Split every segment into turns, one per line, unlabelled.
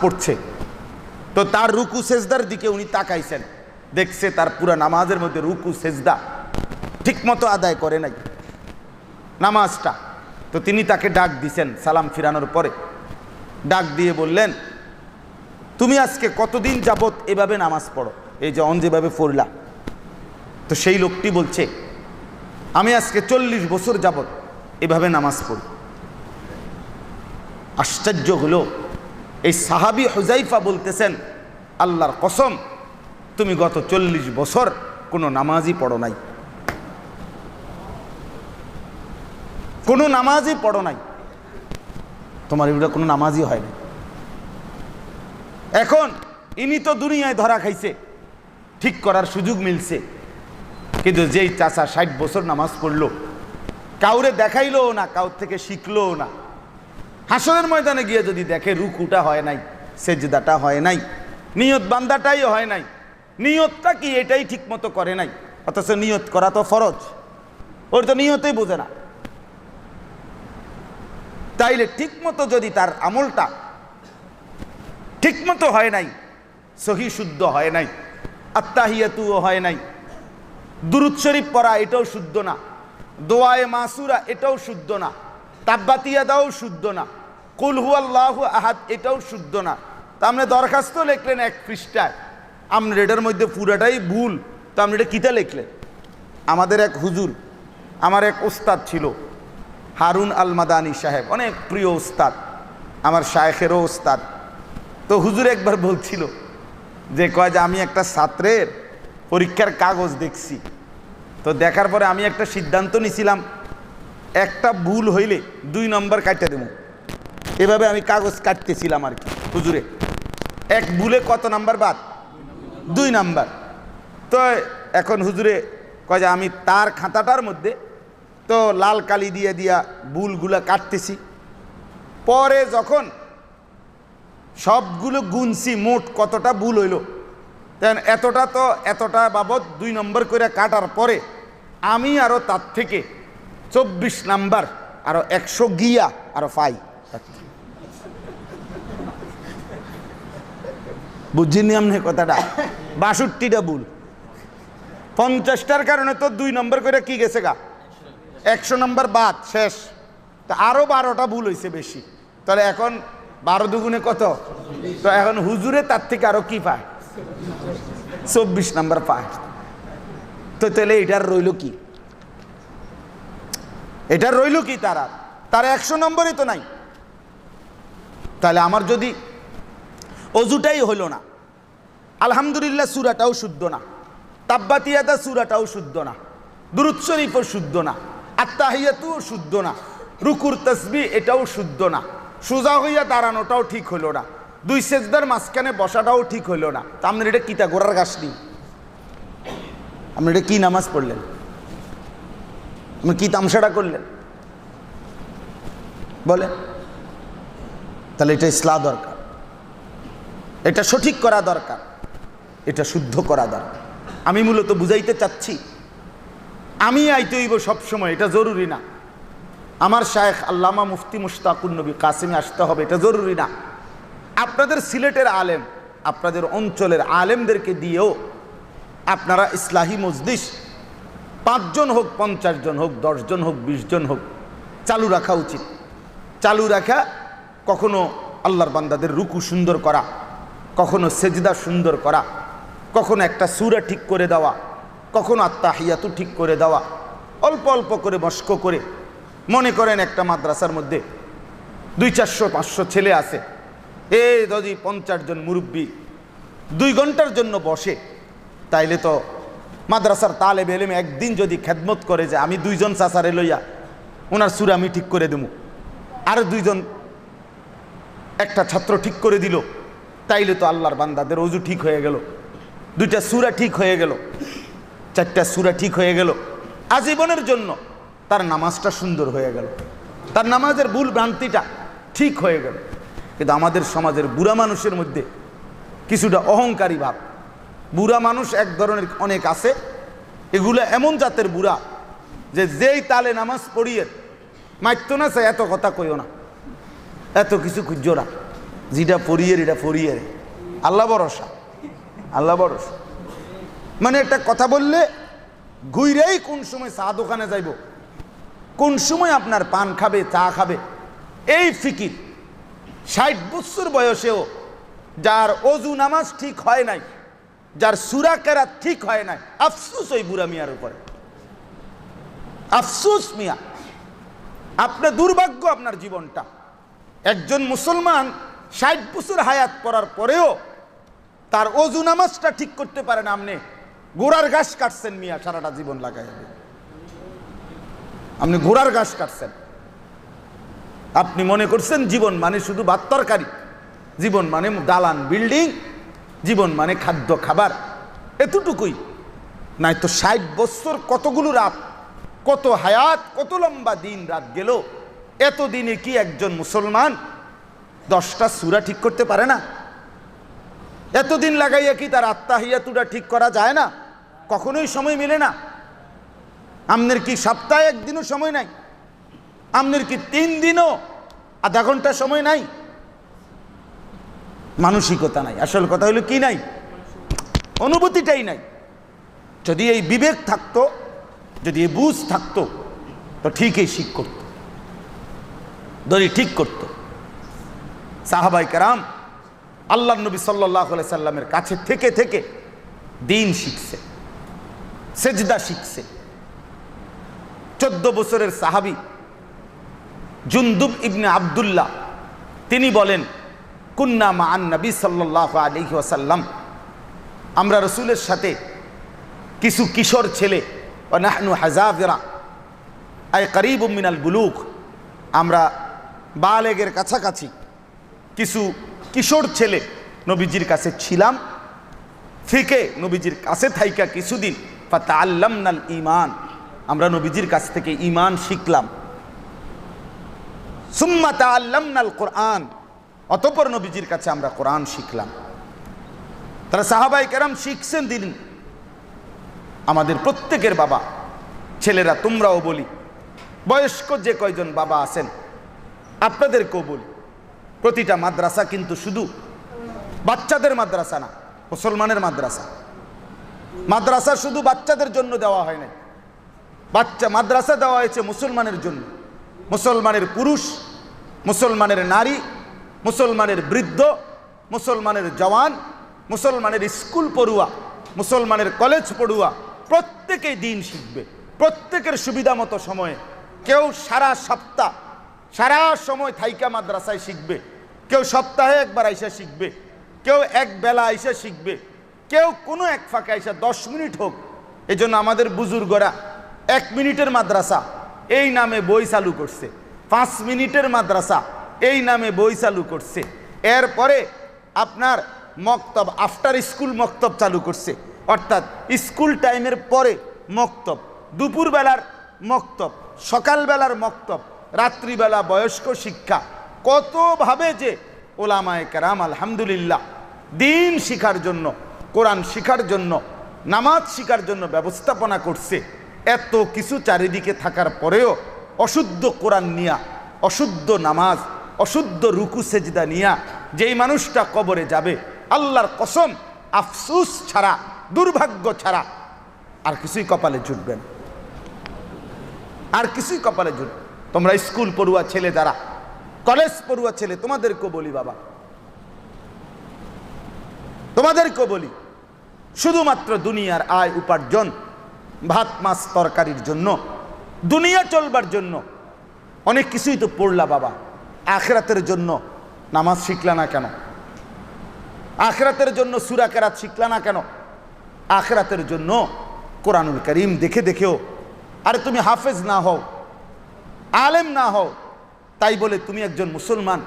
পড়ছে। তো তার রুকু সেজদার দিকে উনি তাকাইছেন। দেখছে তার পুরা নামাজের মধ্যে রুকু, সেজদা ঠিকমতো আদায় করে নাই। নামাজটা। তো তিনি তাকে ডাক দিছেন সালাম ফিরানোর পরে। ডাক দিয়ে বললেন, তুমি আজকে কতদিন যাবত এভাবে নামাজ পড়ো? এই যে অন যেভাবে পড়লা তো সেই লোকটি বলছে, আমি আজকে চল্লিশ বছর যাবত এভাবে নামাজ পড়ি। আশ্চর্য হলো এই সাহাবি হুজাইফা বলতেছেন, আল্লাহর কসম, তুমি গত চল্লিশ বছর কোনো নামাজই পড়ো নাই। কোনো নামাজই পড়ো নাই। তোমার এগুলো কোনো নামাজই হয় না এখন ইনি তো দুনিয়ায় ধরা খাইছে, ঠিক করার সুযোগ মিলছে, কিন্তু যেই চাচা ষাট বছর নামাজ পড়ল, কাউরে দেখাইলো না, কাউর থেকে শিখলো না। হাসনের ময়দানে গিয়ে যদি দেখে রুকুটা হয় নাই, সেজদাটা হয় নাই, নিয়ত বান্দাটাই হয় নাই, নিয়তটা কি এটাই ঠিক মতো করে নাই? অথচ নিয়ত করা তো ফরজ। ওর তো নিয়তেই বোঝে না। তাইলে ঠিক মতো যদি তার আমলটা ঠিক মতো হয় নাই, সহি শুদ্ধ হয় নাই আত্মাহিয়াতুও হয় নাই দুরুৎ শরীফ পড়া এটাও শুদ্ধ না, দোয়ায় মাসুরা এটাও শুদ্ধ না, তাব্বাতিয়াদাও শুদ্ধ না কুলহু আল্লাহ আহাদ, এটাও শুদ্ধ না। তা আপনি দরখাস্ত লিখলেন এক পৃষ্ঠায়। আপনার এটার মধ্যে পুরাটাই ভুল। তো আপনি এটা কিতা লিখলেন? আমাদের এক হুজুর, আমার এক ওস্তাদ ছিল, হারুন আল মাদানী সাহেব, অনেক প্রিয় ওস্তাদ, আমার শায়েখেরও ওস্তাদ। তো হুজুর একবার বলছিল যে, কয় যে, আমি একটা ছাত্রের পরীক্ষার কাগজ দেখছি। তো দেখার পরে আমি একটা সিদ্ধান্ত নিছিলাম, একটা ভুল হইলে দুই নম্বর কাটতে দেবো। এভাবে আমি কাগজ কাটতেছিলাম আর কি, হুজুরে। এক ভুলে কত নাম্বার বাদ? দুই নাম্বার। তো এখন হুজুরে কয় যে আমি তার খাতাটার মধ্যে তো লাল কালি দিয়ে দিয়া বুলগুলা কাটতেছি। পরে যখন সবগুলো গুনছি, মোট কতটা ভুল হইল তেন এতটা তো এতটা বাবদ দুই নম্বর করে কাটার পরে আমি আরও তার থেকে চব্বিশ নাম্বার আরও একশো গিয়া আরও পাই বুঝিনি আপনি কথাটা? বাষট্টিটা ভুল। পঞ্চাশটার কারণে তো দুই নম্বর করে কি গেছে গা? একশো নম্বর বাদ, শেষ। তা আরও বারোটা ভুল হয়েছে বেশি। তাহলে এখন বারো দুগুণে কত? তো এখন হুজুরে তার থেকে আরও কি পায়? চব্বিশ নম্বর পায়। তো তাহলে এটার রইল কি? এটার রইল কি তারা? তার একশো নম্বরই তো নাই। তাহলে আমার যদি অজুটাই হলো না। আলহামদুলিল্লাহ সুরাটাও শুদ্ধ না। তাব্বাতিয়াদা সুরাটাও শুদ্ধ না। দুরুদ শরীফও শুদ্ধ না। আত্মাহিয়াতুও শুদ্ধ না। রুকুর তসবি এটাও শুদ্ধ না। সোজা হইয়া দাঁড়ানোটাও ঠিক হইল না। দুই সেজদার মাঝখানে বসাটাও ঠিক হইল না। তা আপনার এটা কিতা গোড়ার গাছ নেই। আপনি এটা কি নামাজ পড়লেন? আপনি কি তামসাটা করলেন? বলে তাহলে এটা ইসলা দরকার। এটা সঠিক করা দরকার, এটা শুদ্ধ করা দরকার। আমি মূলত বুঝাইতে চাচ্ছি, আমি আইতে হইব সবসময়, এটা জরুরি না। আমার শায়েখ আল্লামা মুফতি মুশতাকুর নবী কাসিমে আসতে হবে, এটা জরুরি না। আপনাদের সিলেটের আলেম, আপনাদের অঞ্চলের আলেমদেরকে দিয়েও আপনারা ইসলাহি মজলিস, পাঁচজন হোক, পঞ্চাশ জন হোক দশজন হোক, বিশ জন হোক, চালু রাখা উচিত। চালু রাখা কখনো আল্লাহর বান্দাদের রুকু সুন্দর করা। কখনো সেজদা সুন্দর করা, কখনো একটা সুরা ঠিক করে দেওয়া, কখনো আত্মাহিয়াতু ঠিক করে দেওয়া, অল্প অল্প করে মস্ক করে। মনে করেন একটা মাদ্রাসার মধ্যে দুই চারশো, পাঁচশো ছেলে আছে। এ যদি পঞ্চাশ জন মুরব্বী দুই ঘণ্টার জন্য বসে, তাইলে তো মাদ্রাসার তালে বেলেমে একদিন যদি খেদমত করে যে আমি দুইজন চাচারে লইয়া ওনার সুর আমি ঠিক করে দেবো। আর দুইজন একটা ছাত্র ঠিক করে দিল। তাইলে তো আল্লাহর বান্দাদের অজু ঠিক হয়ে গেল। দুইটা সুরা ঠিক হয়ে গেল। চারটা সুরা ঠিক হয়ে গেল। আজীবনের জন্য তার নামাজটা সুন্দর হয়ে গেল। তার নামাজের ভুল ভ্রান্তিটা ঠিক হয়ে গেল। কিন্তু আমাদের সমাজের বুড়া মানুষের মধ্যে কিছুটা অহংকারী ভাব। বুড়া মানুষ এক ধরনের অনেক আছে। এগুলো এমন জাতের বুড়া যে যেই তালে নামাজ পড়িয়ে মাইতো না সে এত কথা কইও না। এত কিছু খুঁজো না। যেটা পড়িয়ে এটা পড়িয়ে আল্লাহ ভরসা। আল্লাহ ভরসা। মানে একটা কথা বললে ঘুইরেই কোন সময় চা দোকানে যাইব, কোন সময় আপনার পান খাবে, চা খাবে, এই ফিকির। ষাট বছর বয়সেও যার অজু নামাজ ঠিক হয় নাই, যার সুরা কেরা ঠিক হয় নাই, আফসুস ওই বুড়া মিয়ার উপরে। আফসুস মিয়া। আপনার দুর্ভাগ্য আপনার জীবনটা। একজন মুসলমান ষাট বছর হায়াত পড়ার পরেও তার অজু নামাজটা ঠিক করতে পারেন আপনি। গোড়ার ঘাস কাটছেন মিয়া, সারাটা জীবন লাগাই আপনি ঘোড়ার ঘাস কাটছেন। আপনি মনে করছেন জীবন মানে শুধু ভাত তরকারি, জীবন মানে দালান বিল্ডিং, জীবন মানে খাদ্য খাবার। এতটুকুই। নাই তো ষাট বছর কতগুলো রাত, কত হায়াত, কত লম্বা দিন রাত গেল। এতদিনে কি একজন মুসলমান দশটা সুরা ঠিক করতে পারে না? এতদিন লাগাইয়া কি তার আত্মাহিয়াতুটা ঠিক করা যায় না? কখনোই সময় মিলে না। আমনের কি সপ্তাহে একদিনও সময় নাই? আমনের কি তিন দিনও আধা ঘণ্টা সময় নাই? মানসিকতা নাই। আসল কথা হলো কি নাই? অনুভূতিটাই নাই। যদি এই বিবেক থাকতো, যদি এই বুঝ থাকতো, তো ঠিকই শিখ করত। দড়ি ঠিক করত। সাহাবাই কারাম আল্লাহ নবী সাল্লাহ সাল্লামের কাছে থেকে থেকে দিন শিখছে, সেজদা শিখছে। চোদ্দ বছরের সাহাবি জুন্দুব ইবনে আবদুল্লাহ, তিনি বলেন, কুন্না মা আন নবী সাল্লাহ আলহি ওয়াসাল্লাম, আমরা রসুলের সাথে কিছু কিশোর ছেলে ও নাহনু হাজাফেরা, আই করিব মিনাল বুলুক আমরা বালেগের কাছাকাছি কিছু কিশোর ছেলে নবীজির কাছে ছিলাম। থেকে নবীজির কাছে থাইকা কিছুদিন। ফাতা আল্লাম নাল ইমান আমরা নবীজির কাছ থেকে ইমান শিখলাম। সুম্মা তা আল্লাম নাল কোরআন। অতপর নবীজির কাছে আমরা কোরআন শিখলাম। তারা সাহাবাই কেরাম শিখছেন দিন। আমাদের প্রত্যেকের বাবা। ছেলেরা তোমরাও বলি। বয়স্ক যে কয়জন বাবা আছেন, আপনাদেরকেও বলি। প্রতিটা মাদ্রাসা কিন্তু শুধু বাচ্চাদের মাদ্রাসা না, মুসলমানের মাদ্রাসা। মাদ্রাসা শুধু বাচ্চাদের জন্য দেওয়া হয় না বাচ্চা মাদ্রাসা দেওয়া হয়েছে মুসলমানের জন্য। মুসলমানের পুরুষ, মুসলমানের নারী, মুসলমানের বৃদ্ধ, মুসলমানের জওয়ান, মুসলমানের স্কুল পড়ুয়া, মুসলমানের কলেজ পড়ুয়া প্রত্যেকেই দিন শিখবে। প্রত্যেকের সুবিধা মতো সময়ে। কেউ সারা সপ্তাহ, সারা সময় থাইকা মাদ্রাসায় শিখবে। কেউ সপ্তাহে একবার আইসা শিখবে, কেউ এক বেলা আইসা শিখবে, কেউ কোনো এক ফাঁকে আইসা দশ মিনিট হোক। এই জন্য আমাদের বুজুর্গরা এক মিনিটের মাদ্রাসা, এই নামে বই চালু করছে। পাঁচ মিনিটের মাদ্রাসা, এই নামে বই চালু করছে। এরপরে আপনার মক্তব, আফটার স্কুল মক্তব চালু করছে। অর্থাৎ স্কুল টাইমের পরে মক্তব, দুপুরবেলার মক্তব, সকালবেলার মক্তব, রাত্রিবেলা বয়স্ক শিক্ষা কতভাবে যে ওলামায় কেরাম, আলহামদুলিল্লাহ, দিন শিখার জন্য, কোরআন শিখার জন্য, নামাজ শিখার জন্য ব্যবস্থাপনা করছে, এত কিছু চারিদিকে থাকার পরেও অশুদ্ধ কোরআন নিয়া, অশুদ্ধ নামাজ, অশুদ্ধ রুকু সেজদা নিয়া যেই মানুষটা কবরে যাবে, আল্লাহর কসম, আফসুস ছাড়া, দুর্ভাগ্য ছাড়া আর কিছুই কপালে জুটবেন আর কিছুই কপালে জুটবে তোমরা স্কুল পড়ুয়া ছেলে যারা কলেজ পড়ুয়া ছেলে, তোমাদেরকেও বলি বাবা। তোমাদেরকেও বলি, শুধুমাত্র দুনিয়ার আয় উপার্জন, ভাত, মাছ, তরকারির জন্য, দুনিয়া চলবার জন্য, অনেক কিছুই তো পড়লা বাবা। আখরাতের জন্য নামাজ শিখলা না কেন? আখরাতের জন্য সুরা কেরাত শিখলা না কেন? আখরাতের জন্য কোরআনুল করিম দেখে দেখেও, আরে তুমি হাফেজ না হও, আলেম না হও তাই বলে তুমি একজন মুসলমান,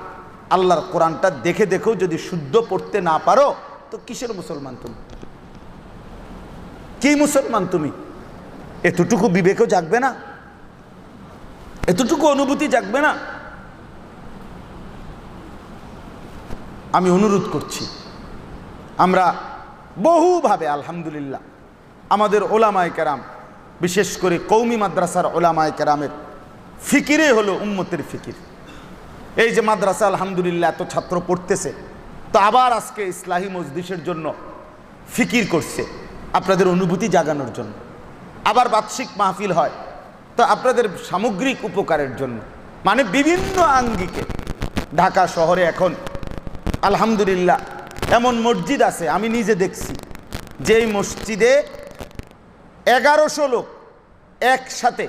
আল্লাহর কোরআনটা দেখে দেখেও যদি শুদ্ধ পড়তে না পারো, তো কিসের মুসলমান তুমি? কি মুসলমান তুমি? এতটুকু বিবেকও জাগবে না? এতটুকু অনুভূতি জাগবে না? আমি অনুরোধ করছি, আমরা বহুভাবে, আলহামদুলিল্লাহ, আমাদের ওলামায় কেরাম, বিশেষ করে কৌমি মাদ্রাসার ওলামায় কেরামের ফিকিরে হলো উম্মতের ফিকির। এই যে মাদ্রাসা, আলহামদুলিল্লাহ, এত ছাত্র পড়তেছে, তো আবার আজকে ইসলাহী মজলিসের জন্য ফিকির করছে, আপনাদের অনুভূতি জাগানোর জন্য। আবার বার্ষিক মাহফিল হয়, তো আপনাদের সামগ্রিক উপকারের জন্য। মানে বিভিন্ন আঙ্গিকে। ঢাকা শহরে এখন, আলহামদুলিল্লাহ, এমন মসজিদ আছে, আমি নিজে দেখছি, যেই মসজিদে এগারোশো লোক একসাথে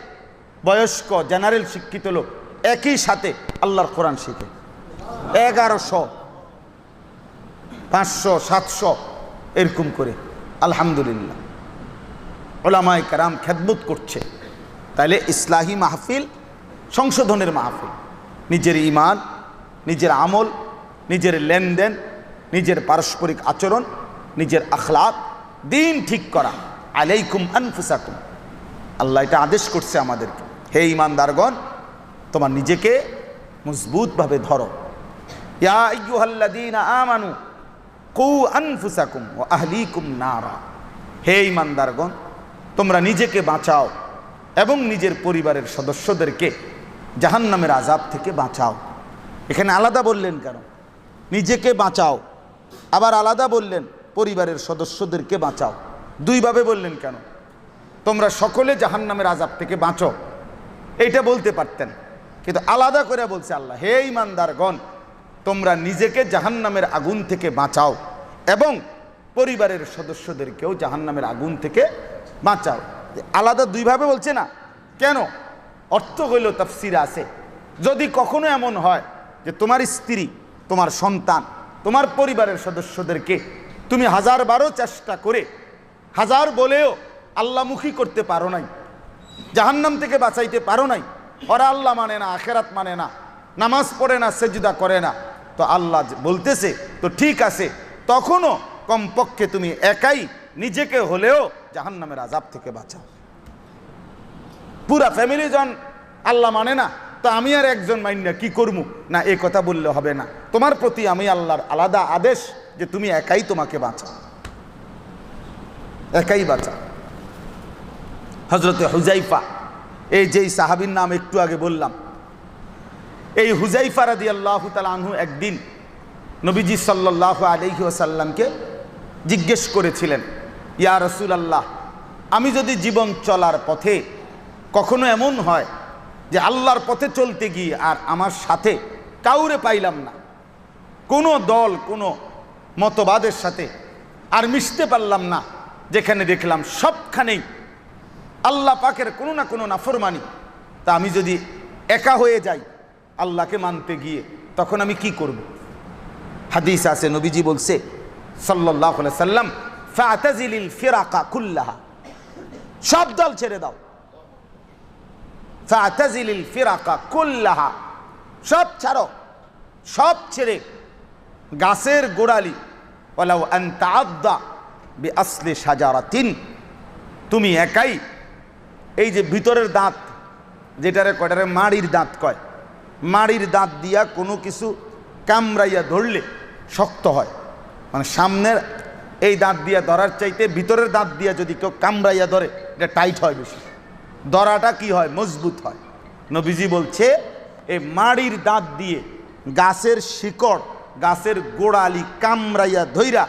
বয়স্ক জেনারেল শিক্ষিত লোক, একই সাথে আল্লাহর কোরআন শিখে। এগারোশো, পাঁচশো, সাতশো, এরকম করে। আলহামদুলিল্লাহ। ওলামাই কারাম খেদমত করছে। তাইলে ইসলাহী মাহফিল, সংশোধনের মাহফিল। নিজের ইমান নিজের আমল, নিজের লেনদেন, নিজের পারস্পরিক আচরণ, নিজের আখলাক, দিন ঠিক করা। আলাইকুম আনফুসাকুম। আল্লাহ এটা আদেশ করছে আমাদেরকে। হে ইমানদারগণ, তোমার নিজেকে মজবুতভাবে ধরো। ইয়া আমানু কু আনফুসাকুম ওয়া আহলিকুম নারা। হে ইমানদারগণ, তোমরা নিজেকে বাঁচাও এবং নিজের পরিবারের সদস্যদেরকে জাহান্নামের আজাব থেকে বাঁচাও। এখানে আলাদা বললেন কেন? নিজেকে বাঁচাও। আবার আলাদা বললেন, পরিবারের সদস্যদেরকে বাঁচাও। দুইভাবে বললেন কেন? তোমরা সকলে জাহান্নামের আজাব থেকে বাঁচো। এইটা বলতে পারতেন। কিন্তু আলাদা করে বলছে আল্লাহ, হে ইমানদারগণ তোমরা নিজেকে জাহান্নামের আগুন থেকে বাঁচাও এবং পরিবারের সদস্যদেরকেও জাহান্নামের আগুন থেকে বাঁচাও। আলাদা দুইভাবে বলছে না। কেন? অর্থ হইল তাফসির আছে, যদি কখনো এমন হয় যে তোমার স্ত্রী, তোমার সন্তান, তোমার পরিবারের সদস্যদেরকে তুমি হাজার বারো চেষ্টা করে, হাজার বলেও আল্লামুখী করতে পারো নাই জাহান্নাম থেকে বাঁচাইতে পারো নাই। ওরা আল্লাহ মানে না, আখেরাত মানে না, নামাজ পড়ে না, সেজুদা করে না। তো আল্লাহ বলতেছে, তো ঠিক আছে, তখনও কমপক্ষে তুমি একাই নিজেকে হলেও জাহান্নামের আজাব থেকে বাঁচাও। পুরা ফ্যামিলি জন আল্লাহ মানে না, তো আমি আর একজন মাইন্যা কি করব না, এ কথা বললে হবে না। তোমার প্রতি আমি আল্লাহর আলাদা আদেশ যে তুমি একাই তোমাকে বাঁচাও। একাই বাঁচাও। হজরতে হুজাইফা এই যেই সাহাবির নাম একটু আগে বললাম। এই হুজাইফা রাদি আল্লাহ আনহু একদিন নবীজি সাল্লাহ আলহি ওসাল্লামকে জিজ্ঞেস করেছিলেন, ইয়া রসুল আল্লাহ আমি যদি জীবন চলার পথে কখনো এমন হয় যে আল্লাহর পথে চলতে গিয়ে আর আমার সাথে কাউরে পাইলাম না, কোনো দল, কোনো মতবাদের সাথে আর মিশতে পারলাম না, যেখানে দেখলাম সবখানেই আল্লাহ পাকের কোনো না কোনো নাফরমানি। তা আমি যদি একা হয়ে যাই আল্লাহকে মানতে গিয়ে, তখন আমি কি করব? হাদিস আছে, নবীজি বলছে সাল্লাহ সাল্লাম, ফাতাজিলিল ফিরাকা কুল্লাহা। সব দল ছেড়ে দাও। ফাতাজিলিল ফিরাকা কুল্লাহা। সব ছাড়ো। সব ছেড়ে গাছের গোড়ালি ওলাও আন্তা আদা বে আসলে সাজারা তিন তুমি একাই এই যে ভিতরের দাঁত, যেটারে কয়টারে মাড়ির দাঁত কয়, মাড়ির দাঁত দিয়া কোনো কিছু কামড়াইয়া ধরলে শক্ত হয়। মানে সামনের এই দাঁত দিয়া ধরার চাইতে ভিতরের দাঁত দিয়া যদি কেউ কামড়াইয়া ধরে, এটা টাইট হয় বেশি। ধরাটা কি হয়? মজবুত হয়। নবীজি বলছে, এই মাড়ির দাঁত দিয়ে গাছের শিকড়, গাছের গোড়ালি কামড়াইয়া ধইরা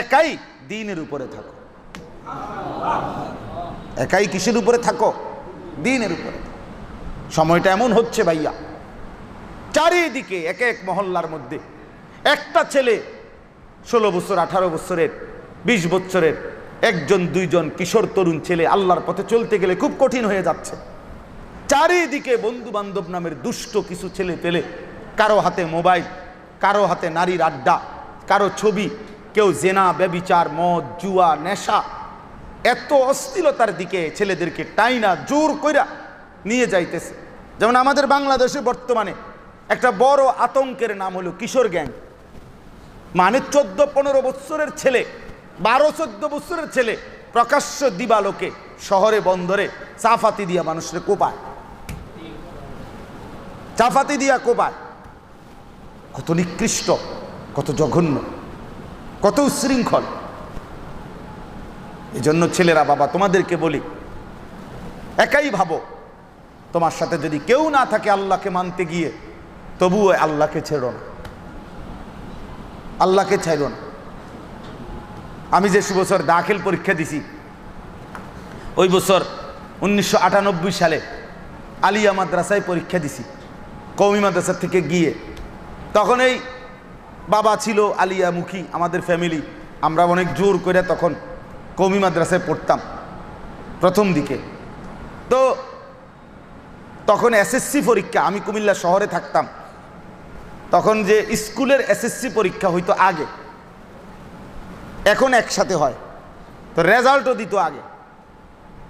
একাই দিনের উপরে থাকো। একাই কিসের উপরে থাকো? দিনের উপরে। সময়টা এমন হচ্ছে ভাইয়া। চারিদিকে এক এক মহল্লার মধ্যে একটা ছেলে ষোলো বছর, আঠারো বছরের, বিশ বছরের, একজন, দুইজন কিশোর তরুণ ছেলে আল্লাহর পথে চলতে গেলে খুব কঠিন হয়ে যাচ্ছে। চারিদিকে বন্ধু বান্ধব নামের দুষ্ট কিছু ছেলে পেলে কারও হাতে মোবাইল, কারও হাতে নারীর আড্ডা, কারও ছবি, কেউ জেনা, ব্যবিচার, মদ, জুয়া, নেশা এত অস্থিরতার দিকে ছেলেদেরকে টাইনা, জোর কইরা নিয়ে যাইতেছে। যেমন আমাদের বাংলাদেশে বর্তমানে একটা বড় আতঙ্কের নাম হলো কিশোর গ্যাং। মানে চোদ্দ, পনেরো বৎসরের ছেলে, বারো, চোদ্দ বৎসরের ছেলে প্রকাশ্য দিবালোকে শহরে, বন্দরে চাফাতি দিয়া মানুষের কোপায়। চাফাতি দিয়া কোপায়। কত নিকৃষ্ট, কত জঘন্য, কত উশৃঙ্খল এই জন্য ছেলেরা, বাবা, তোমাদেরকে বলি, একাই ভাবো, তোমার সাথে যদি কেউ না থাকে আল্লাহকে মানতে গিয়ে, তবুও আল্লাহকে ছেড়ো না। আল্লাহকে ছাইড়ো না। আমি যে সু বছর দাখিল পরীক্ষা দিছি, ওই বছর উনিশশো আটানব্বই সালে আলিয়া মাদ্রাসায় পরীক্ষা দিছি কৌমি মাদ্রাসা থেকে গিয়ে। তখন এই বাবা ছিল আলিয়া মুখী আমাদের ফ্যামিলি আমরা অনেক জোর করে তখন কৌমি মাদ্রাসায় পড়তাম, প্রথম দিকে। তো তখন এসএসসি পরীক্ষা, আমি কুমিল্লা শহরে থাকতাম। তখন যে স্কুলের এসএসসি পরীক্ষা হইতো আগে, এখন একসাথে হয়। তো রেজাল্টও দিত আগে।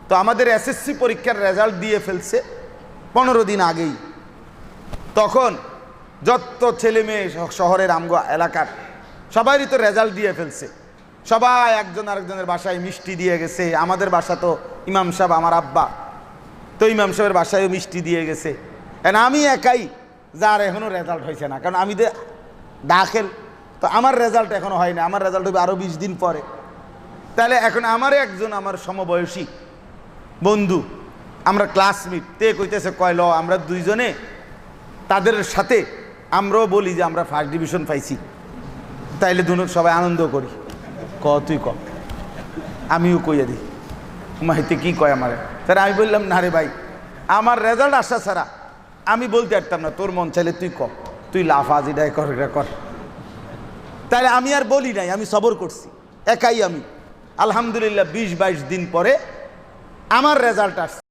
তো আমাদের এসএসসি পরীক্ষার রেজাল্ট দিয়ে ফেলছে পনেরো দিন আগেই। তখন যত ছেলে মেয়ে শহরের আমগো এলাকার, সবারই তো রেজাল্ট দিয়ে ফেলছে। সবাই একজন আরেকজনের বাসায় মিষ্টি দিয়ে গেছে। আমাদের বাসা তো ইমাম সাহেব, আমার আব্বা। তো ইমাম সাহেবের বাসায়ও মিষ্টি দিয়ে গেছে। এখন আমি একাই, যার এখনও রেজাল্ট হয়েছে না। কারণ আমি দাখেল, তো আমার রেজাল্ট এখনও না। আমার রেজাল্ট হবে আরও বিশ দিন পরে। তাহলে এখন আমারই একজন আমার সমবয়সী বন্ধু, আমরা ক্লাসমেট তে কইতেছে, কয়, ল, আমরা দুইজনে তাদের সাথে আমরাও বলি যে আমরা ফার্স্ট ডিভিশন পাইছি। তাইলে দুনো সবাই আনন্দ করি। ক, তুই ক। আমিও কইয়া দিই। মাইতে কি কয় আমার? স্যার, আমি বললাম, না রে ভাই, আমার রেজাল্ট আসা সারা আমি বলতে পারতাম না, তোর মন চাইলে তুই ক। তুই লাফাজ এটাই কর কর। তাহলে আমি আর বলি নাই, আমি সবর করছি। একাই আমি। আলহামদুলিল্লাহ, বিশ বাইশ দিন পরে আমার রেজাল্ট আসছে।